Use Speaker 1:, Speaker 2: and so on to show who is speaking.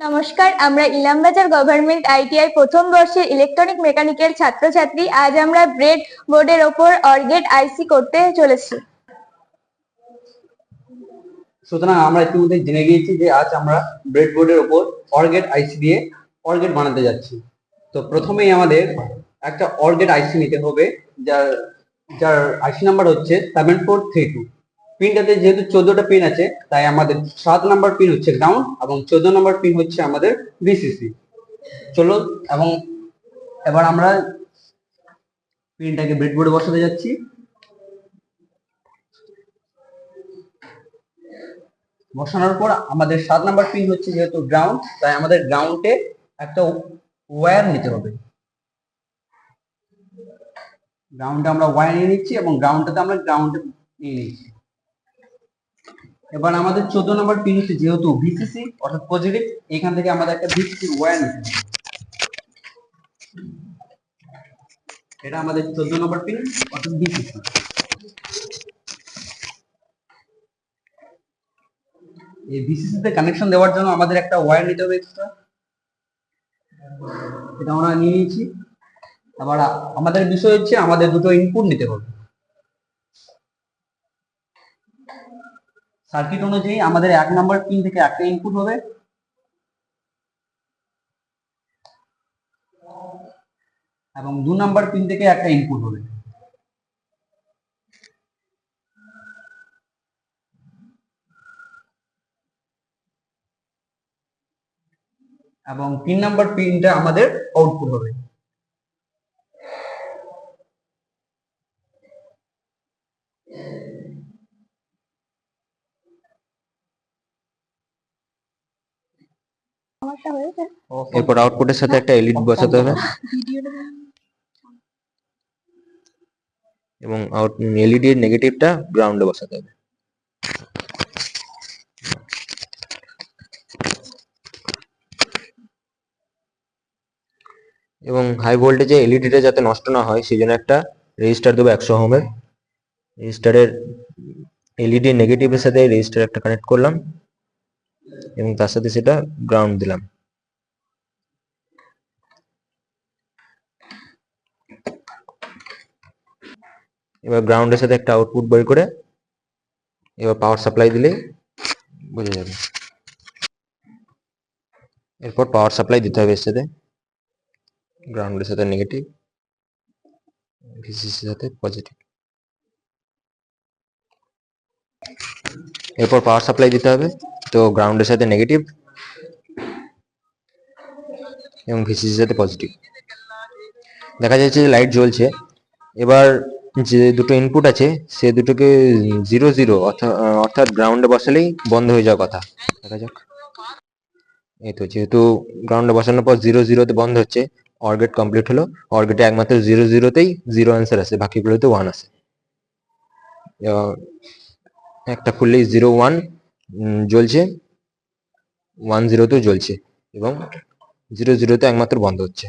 Speaker 1: নমস্কার, আমরা Ilambazar government ITI প্রথম বর্ষের ইলেকট্রনিক মেকানিক্যাল ছাত্রছাত্রী। আজ আমরা ব্রেড বোর্ডের ওপর অর্গেট আইসি করতে চলেছি।
Speaker 2: সুতরাং আমরা ইতিমধ্যে জেনে গিয়েছি যে আজ আমরা ব্রেড বোর্ডের ওপর অর্গেট আইসি দিয়ে অর্গেট বানাতে যাচ্ছি। তো প্রথমেই আমাদের একটা অর্গেট আইসি নিতে হবে, যার যার আইসি নাম্বার হচ্ছে সেভেন ফোর থ্রি টু পিনটাতে যেহেতু চোদ্দটা পিন আছে, তাই আমাদের সাত নাম্বার পিন হচ্ছে গ্রাউন্ড এবং চোদ্দ নাম্বার পিন হচ্ছে আমাদের বিসিসি চলো, এবং এবার আমরা পিনটাকে ব্রেডবোর্ডে বসাতে যাচ্ছি। বসানোর পর আমাদের সাত নাম্বার পিন হচ্ছে যেহেতু গ্রাউন্ড তাই আমাদের গ্রাউন্ডে একটা ওয়্যার নিতে হবে। গ্রাউন্ডে আমরা ওয়্যার নিয়ে নিচ্ছি এবং গ্রাউন্ডটাতে আমরা গ্রাউন্ডে নিয়ে নিচ্ছি। এবার আমাদের চোদ্দ নম্বর পিন হচ্ছে যেহেতু ভিসিসি অর্থাৎ পজিটিভ এখান থেকে আমাদের একটা ভিসিসি ওয়্যার নিতে হবে। এটা আমাদের চোদ্দ নম্বর পিন অর্থাৎ ভিসিসি এই ভিসিসি তে কানেকশন দেওয়ার জন্য আমাদের একটা ওয়্যার নিতে হবে এক্সট্রা এটা আমরা নিয়ে নিয়েছি। আবার আমাদের বিষয় হচ্ছে, আমাদের দুটো ইনপুট নিতে হবে। সার্কিট অনুযায়ী আমাদের এক নম্বর পিন থেকে একটা ইনপুট হবে। এবং দু নাম্বার পিন থেকে একটা ইনপুট হবে। এবং তিন নাম্বার পিনটা আমাদের আউটপুট হবে।
Speaker 1: সমস্যা হয়েছে।
Speaker 3: এরপর আউটপুটের সাথে একটা এলইডি বসাতে হবে। এবং আউট এলইডি এর নেগেটিভটা গ্রাউন্ডে বসাতে হবে। এবং হাই ভোল্টেজে এলইডিটা যাতে নষ্ট না হয় সেই জন্য একটা রেজিস্টার দেবো একশো ওহমের রেজিস্টারের এলইডি নেগেটিভের সাথে রেজিস্টার একটা কানেক্ট করলাম। এবং তার সাথে সেটা গ্রাউন্ড দিলাম। এবার গ্রাউন্ডের সাথে একটা আউটপুট বের করে এবার পাওয়ার সাপ্লাই দিলেই বোঝা যাবে। এরপর পাওয়ার সাপ্লাই দিতে হবে এর সাথে। গ্রাউন্ডের সাথে নেগেটিভ ভিসিসির সাথে পজিটিভ এরপর পাওয়ার সাপ্লাই দিতে হবে। তো গ্রাউন্ডের সাথে নেগেটিভ এবং ভিসিসির সাথে পজিটিভ দেখা যাচ্ছে যে লাইট জ্বলছে। এবার যে দুটো ইনপুট আছে, সে দুটোকে জিরো জিরো অর্থাৎ গ্রাউন্ডে বসালেই বন্ধ হয়ে যাওয়ার কথা। দেখা যাক। এই তো যেহেতু গ্রাউন্ডে বসানোর পর জিরো জিরোতে বন্ধ হচ্ছে অর্গেট কমপ্লিট হলো। অর্গেটে একমাত্র জিরো জিরোতেই জিরো অ্যান্সার আসে বাকিগুলোতে ওয়ান এবার একটা খুললেই জিরো ওয়ান জ্বলছে। ওয়ান জিরোতেও জ্বলছে এবং জিরো জিরোতে একমাত্র বন্ধ হচ্ছে।